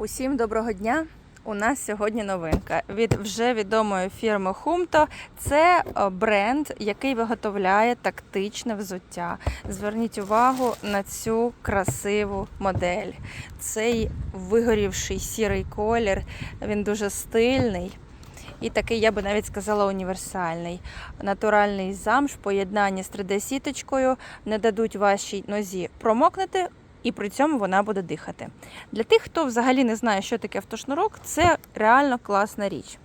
Усім доброго дня! У нас сьогодні новинка від вже відомої фірми Humto. Це е, бренд, який виготовляє тактичне взуття. Зверніть увагу на цю красиву модель. Цей вигорівший сірий колір, він дуже стильний. І такий, я би навіть сказала, універсальний. Натуральний замш в поєднанні з 3D-сіточкою не дадуть вашій нозі промокнути, і при цьому вона буде дихати. Для тих, хто взагалі не знає, що таке автошнурок, це реально класна річ.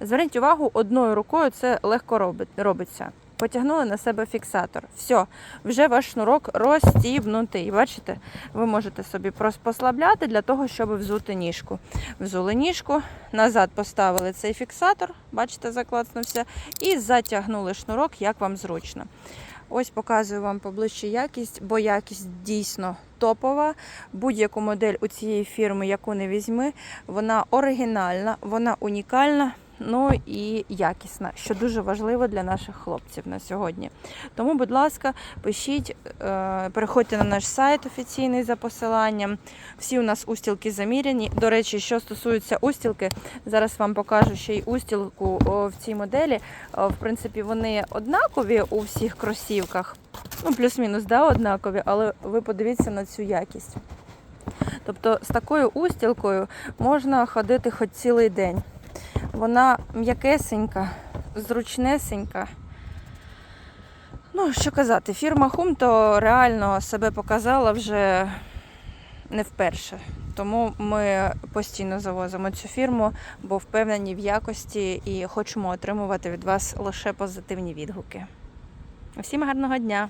Зверніть увагу, одною рукою це легко робиться. Потягнули на себе фіксатор. Все, вже ваш шнурок розстібнутий. Бачите, ви можете собі послабляти для того, щоб взути ніжку. Взули ніжку, назад поставили цей фіксатор, бачите, заклацнувся, і затягнули шнурок, як вам зручно. Ось показую вам поближче якість, бо якість дійсно топова. Будь-яку модель у цієї фірми, яку не візьми, вона оригінальна, вона унікальна. Ну і якісна, що дуже важливо для наших хлопців на сьогодні. Тому, будь ласка, пишіть, е, переходьте на наш сайт офіційний за посиланням. Всі у нас устілки заміряні. До речі, що стосується устілки, зараз вам покажу ще й устілку в цій моделі. В принципі, вони однакові у всіх кросівках. Ну, плюс-мінус, да, однакові, але ви подивіться на цю якість. Тобто з такою устілкою можна ходити хоч цілий день. Вона м'якесенька, зручнесенька. Ну, що казати, фірма Humto реально себе показала вже не вперше. Тому ми постійно завозимо цю фірму, бо впевнені в якості і хочемо отримувати від вас лише позитивні відгуки. Всім гарного дня!